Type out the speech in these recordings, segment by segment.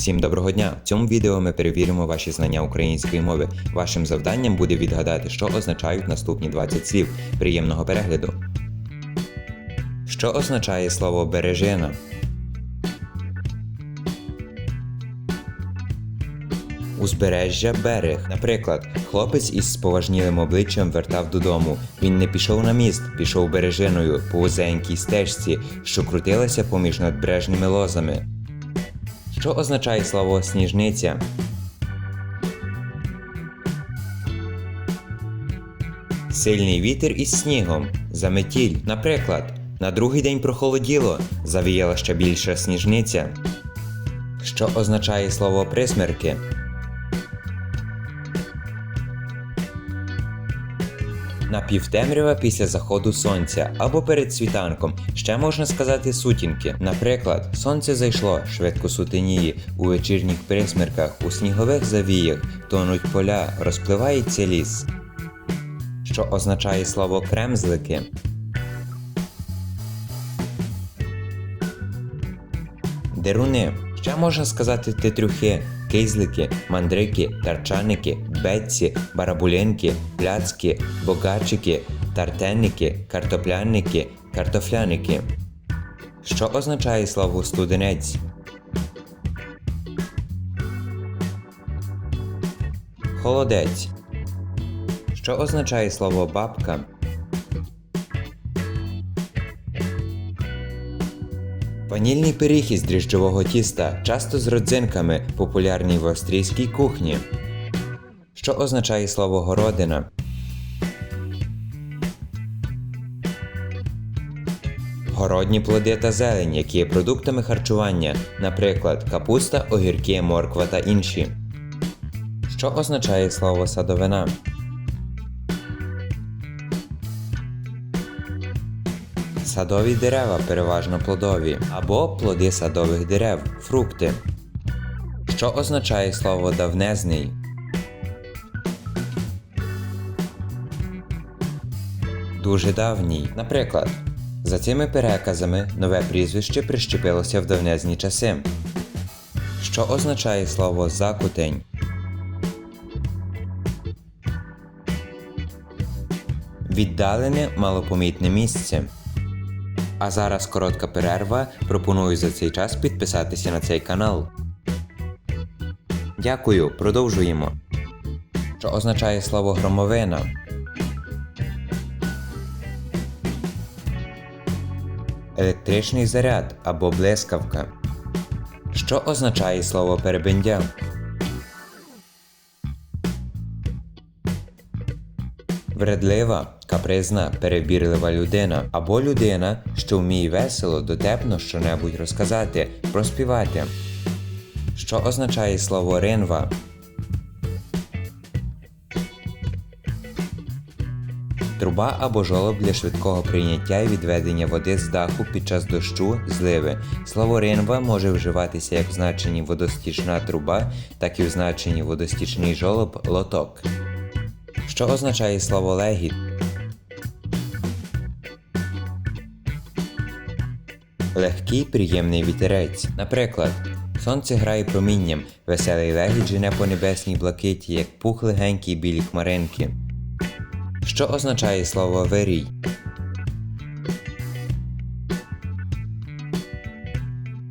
Всім доброго дня! В цьому відео ми перевіримо ваші знання української мови. Вашим завданням буде відгадати, що означають наступні 20 слів. Приємного перегляду. Що означає слово бережина? Узбережжя берег. Наприклад, хлопець із споважнілим обличчям вертав додому. Він не пішов на міст, пішов бережиною по вузенькій стежці, що крутилася поміж надбрежними лозами. Що означає слово сніжниця? Сильний вітер із снігом. Заметіль. Наприклад, на другий день прохолоділо, завіяла ще більша сніжниця. Що означає слово присмерки? Напівтемрява після заходу сонця або перед світанком. Ще можна сказати сутінки. Наприклад, сонце зайшло, швидко сутеніє, у вечірніх присмерках, у снігових завіях, тонуть поля, розпливається ліс. Що означає слово кремзлики? Деруни. Ще можна сказати тетрюхи, кизлики, мандрики, тарчаники, бетці, барабулинки, пляцки, богачики, тартенники, картопляники, картофляники. Що означає слово студенець? Холодець. Що означає слово бабка? Ванільний пиріг із дріжджового тіста, часто з родзинками, популярний в австрійській кухні. Що означає слово городина? Городні плоди та зелень, які є продуктами харчування, наприклад, капуста, огірки, морква та інші. Що означає слово садовина? Садові дерева переважно плодові або плоди садових дерев, фрукти. Що означає слово давнезний? Дуже давній. Наприклад, за цими переказами нове прізвище прищепилося в давнезні часи. Що означає слово закутень? Віддалене малопомітне місце. А зараз коротка перерва. Пропоную за цей час підписатися на цей канал. Дякую, продовжуємо. Що означає слово громовина? Електричний заряд або блискавка. Що означає слово перебендя? Вредлива, капризна, перебірлива людина або людина, що вміє весело, дотепно щонебудь розказати, проспівати. Що означає слово ринва? Труба або жолоб для швидкого прийняття і відведення води з даху під час дощу, зливи. Слово ринва може вживатися як в значенні водостічна труба, так і в значенні водостічний жолоб лоток. Що означає слово легіт? Легкий приємний вітерець. Наприклад, сонце грає промінням, веселий легіт жене по небесній блакиті, як пух легенькій білі хмаринки. Що означає слово вирій?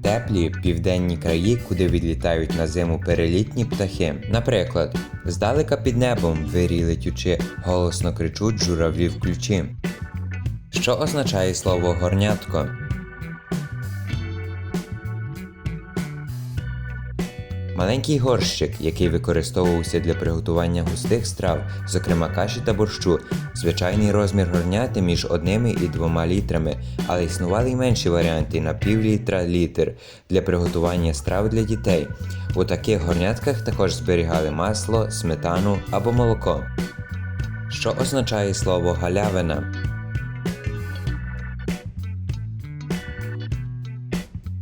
Теплі південні краї, куди відлітають на зиму перелітні птахи. Наприклад, здалека під небом вирі летючи, голосно кричуть журавлі в ключі. Що означає слово горнятко? Маленький горщик, який використовувався для приготування густих страв, зокрема каші та борщу, звичайний розмір горняти між одними і двома літрами, але існували й менші варіанти на пів літра літр для приготування страв для дітей. У таких горнятках також зберігали масло, сметану або молоко. Що означає слово галявина?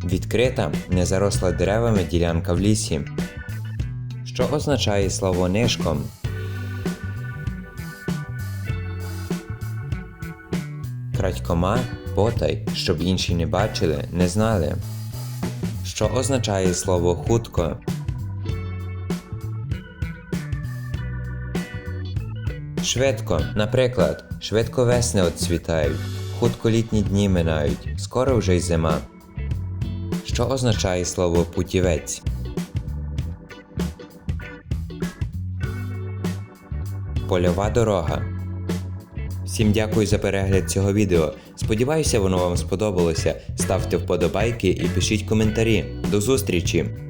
Відкрита, не заросла деревами ділянка в лісі. Що означає слово нишком? Крадькома, потай, щоб інші не бачили, не знали. Що означає слово хутко? Швидко. Наприклад, швидко весни отцвітають, хутко літні дні минають, скоро вже й зима. Що означає слово путівець? Польова дорога. Всім дякую за перегляд цього відео. Сподіваюся, воно вам сподобалося. Ставте вподобайки і пишіть коментарі. До зустрічі!